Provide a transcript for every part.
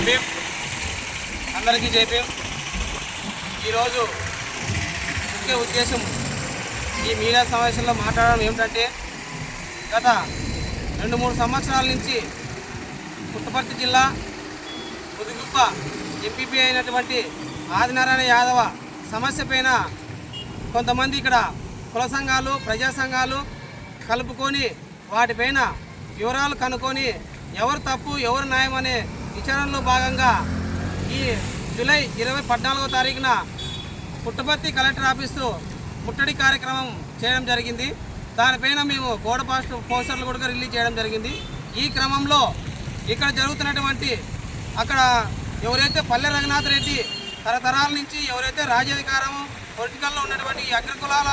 జైభీం అందరికీ జైభీం ఈరోజు ముఖ్య ఉద్దేశం ఈ మీడియా సమావేశంలో మాట్లాడడం ఏమిటంటే గత రెండు మూడు సంవత్సరాల నుంచి పుట్టపర్తి జిల్లా ముదుగుప్ప ఎంపీపీ అయినటువంటి ఆదినారాయణ యాదవ సమస్య పైన కొంతమంది ఇక్కడ కుల సంఘాలు ప్రజా సంఘాలు కలుపుకొని వాటిపైన వివరాలు కనుక్కొని ఎవరు తప్పు ఎవరు న్యాయం అనే విచారణలో భాగంగా ఈ జూలై ఇరవై పద్నాలుగో తారీఖున పుట్టపర్తి కలెక్టర్ ఆఫీసు ముట్టడి కార్యక్రమం చేయడం జరిగింది. దానిపైన మేము గోడ పోస్ట్ పోస్టర్లు కూడా రిలీజ్ చేయడం జరిగింది. ఈ క్రమంలో ఇక్కడ జరుగుతున్నటువంటి అక్కడ ఎవరైతే పల్లె రఘునాథ్ రెడ్డి తరతరాల నుంచి ఎవరైతే రాజ్యాధికారం పొలిటికల్లో ఉన్నటువంటి అగ్రకులాల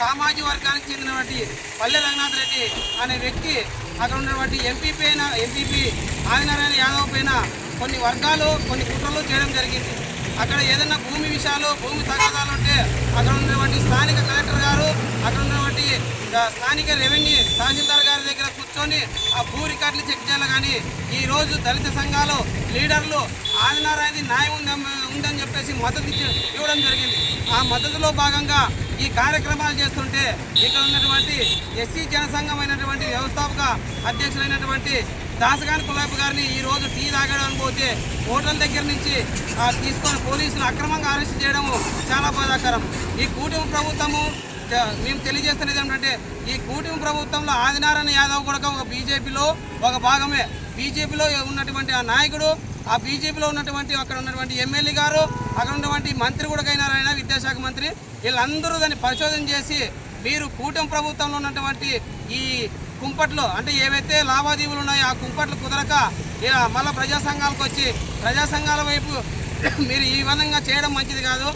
సామాజిక వర్గానికి చెందినటువంటి పల్లె రంగనాథ్ రెడ్డి అనే వ్యక్తి అక్కడ ఉన్నటువంటి ఎంపీపీ అయిన ఎంపీపీ ఆదినారాయణ యాదవ్ పైన కొన్ని వర్గాలు కొన్ని కుట్రలు చేయడం జరిగింది. అక్కడ ఏదైనా భూమి విషయాలు భూమి తగాదాలు ఉంటే అక్కడ ఉన్నటువంటి స్థానిక కలెక్టర్ గారు అక్కడ ఉన్నటువంటి స్థానిక రెవెన్యూ తహసీల్దార్ గారి దగ్గర కూర్చొని ఆ భూ రికార్డులు చెక్ చేయాలి కానీ ఈరోజు దళిత సంఘాలు లీడర్లు ఆదినారాయణ న్యాయం ఉందని ఉందని చెప్పేసి మద్దతు ఇవ్వడం జరిగింది. ఆ మద్దతులో భాగంగా ఈ కార్యక్రమాలు చేస్తుంటే ఇక్కడ ఉన్నటువంటి ఎస్సీ జనసంఘం అయినటువంటి వ్యవస్థాపక అధ్యక్షులైనటువంటి దాసగాని కులాబ్ గారిని ఈరోజు టీ తాగడానికి పోతే హోటల్ దగ్గర నుంచి తీసుకొని పోలీసులు అక్రమంగా అరెస్ట్ చేయడము చాలా బాధాకరం. ఈ కూటమి ప్రభుత్వము మేము తెలియజేస్తున్నది ఏమిటంటే ఈ కూటమి ప్రభుత్వంలో ఆదినారాయణ యాదవ్ కూడా ఒక బీజేపీలో ఒక భాగమే. బీజేపీలో ఉన్నటువంటి ఆ నాయకుడు ఆ బీజేపీలో ఉన్నటువంటి అక్కడ ఉన్నటువంటి ఎమ్మెల్యే గారు అక్కడ ఉన్నటువంటి మంత్రి కూడా అయినారాయణ విద్యాశాఖ మంత్రి. వీళ్ళందరూ దాన్ని పరిశోధన చేసి మీరు కూటమి ప్రభుత్వంలో ఉన్నటువంటి ఈ కుంపట్లు అంటే ఏవైతే లావాదేవీలు ఉన్నాయో ఆ కుంపట్లు కుదరక మళ్ళీ ప్రజా సంఘాలకు వచ్చి ప్రజా సంఘాల వైపు మీరు ఈ విధంగా చేయడం మంచిది కాదు.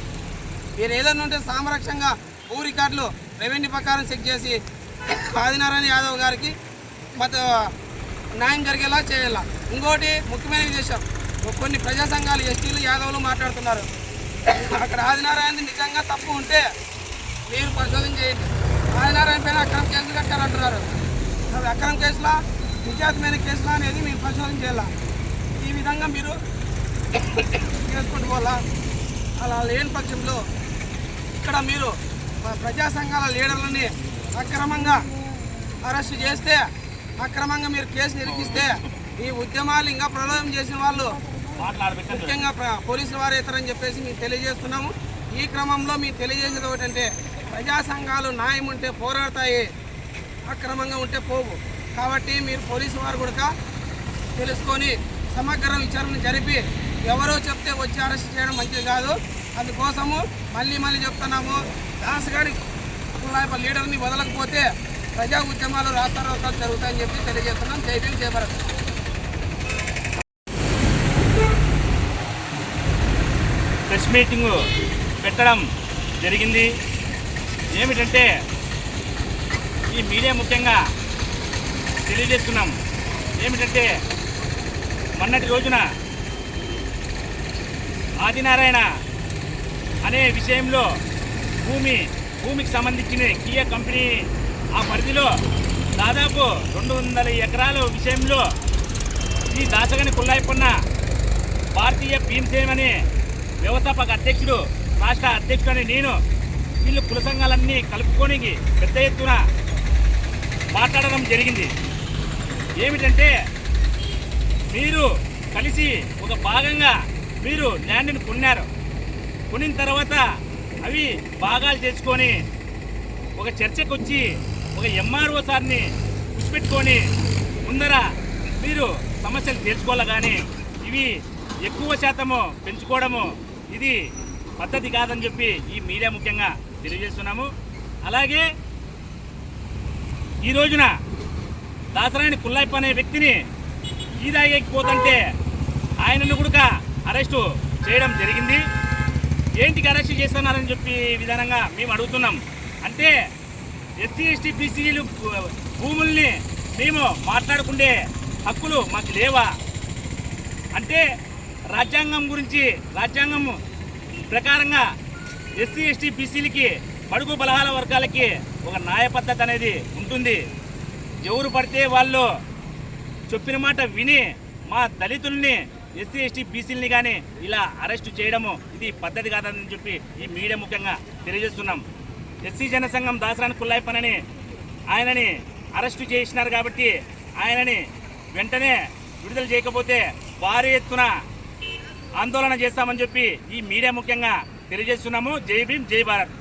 మీరు ఏదైనా ఉంటే సామరక్షంగా భూ రికార్డులు రెవెన్యూ ప్రకారం చెక్ చేసి ఆదినారాయణ యాదవ్ గారికి మత న్యాయం జరిగేలా చేయాల. ఇంకోటి ముఖ్యమైన విదేశం కొన్ని ప్రజా సంఘాలు ఎస్టీలు యాదవులు మాట్లాడుతున్నారు. అక్కడ ఆదినారాయణ నిజంగా తప్పు ఉంటే మీరు పరిశోధన చేయండి. ఆదినారాయణ పైన అక్రమ కేసులు కట్టారంటున్నారు అది అక్రమ కేసులా? నిజాతమైన కేసులా అనేది మేము పరిశోధన చేయాలా? ఈ విధంగా మీరు చేసుకుంటూ పోవాలా అలా లేని పక్షంలో ఇక్కడ మీరు ప్రజా సంఘాల లీడర్లని అక్రమంగా అరెస్ట్ చేస్తే అక్రమంగా మీరు కేసు నిరికిస్తే ఈ ఉద్యమాలు ఇంకా ప్రలోభం చేసిన వాళ్ళు ముఖ్యంగా పోలీసుల వారు ఇతరని చెప్పేసి మేము తెలియజేస్తున్నాము. ఈ క్రమంలో మేము తెలియజేసేది ఒకటంటే ప్రజా సంఘాలు న్యాయం ఉంటే పోరాడతాయి అక్రమంగా ఉంటే పోవు. కాబట్టి మీరు పోలీసు వారు కూడా తెలుసుకొని సమగ్ర విచారణ జరిపి ఎవరో చెప్తే వచ్చి అరెస్ట్ చేయడం మంచిది కాదు. అందుకోసము మళ్ళీ మళ్ళీ చెప్తున్నాము దాసగారి కులాయప లీడర్ని వదలకపోతే ప్రజా ఉద్యమాలు రాష్ట్రాలు జరుగుతాయని చెప్పి తెలియజేస్తున్నాం. జై భీమ్ భారత్. ప్రెస్ మీటింగ్ పెట్టడం జరిగింది. ఏమిటంటే ఈ మీడియా ముఖ్యంగా తెలియజేస్తున్నాం. ఏమిటంటే మొన్నటి రోజున ఆదినారాయణ అనే విషయంలో భూమి భూమికి సంబంధించిన కియా కంపెనీ ఆ పరిధిలో దాదాపు రెండు వందల ఎకరాల విషయంలో ఈ దాసగని కుల్లాయపన్న భారతీయ భీమసేన అనే వ్యవస్థాపక అధ్యక్షుడు రాష్ట్ర అధ్యక్షుడు అని నేను వీళ్ళు కుల సంఘాలన్నీ కలుపుకొని పెద్ద ఎత్తున మాట్లాడడం జరిగింది. ఏమిటంటే మీరు కలిసి ఒక భాగంగా మీరు ల్యాండ్ని కొన్నారు. కొనిన తర్వాత అవి భాగాలు చేసుకొని ఒక చర్చకు వచ్చి ఒక ఎంఆర్ఓ సార్ని కూర్చిపెట్టుకొని ముందర మీరు సమస్యలు తీర్చుకోవాలి కానీ ఇవి ఎక్కువ శాతము పెంచుకోవడము ఇది పద్ధతి కాదని చెప్పి ఈ మీడియా ముఖ్యంగా తెలియజేస్తున్నాము. అలాగే ఈ రోజున దాసరాయని కుల్లాయిప్ప అనే వ్యక్తిని ఈదాగేకపోతుంటే ఆయనను కూడా అరెస్టు చేయడం జరిగింది. ఏంటికి అరెస్ట్ చేస్తున్నారని చెప్పి విధానంగా మేము అడుగుతున్నాం. అంటే ఎస్సీ ఎస్టీ బీసీలు భూముల్ని మేము మాట్లాడుకుండే హక్కులు మాకు లేవా? అంటే రాజ్యాంగం గురించి రాజ్యాంగం ప్రకారంగా ఎస్సీ ఎస్టీ బీసీలకి బడుగు బలహాల వర్గాలకి ఒక న్యాయ పద్ధతి అనేది ఉంటుంది. ఎవరు పడితే వాళ్ళు చెప్పిన మాట విని మా దళితుల్ని ఎస్సీ ఎస్టీ బీసీలని కానీ ఇలా అరెస్టు చేయడము ఇది పద్ధతి కాదని చెప్పి ఈ మీడియా ముఖ్యంగా తెలియజేస్తున్నాం. ఎస్సీ జనసంఘం దాసరాని కుల్లాయిపనని ఆయనని అరెస్టు చేసినారు కాబట్టి ఆయనని వెంటనే విడుదల చేయకపోతే భారీ ఎత్తున ఆందోళన చేస్తామని చెప్పి ఈ మీడియా ముఖ్యంగా తెలియజేస్తున్నాము. జై భీమ్ జై భారత్.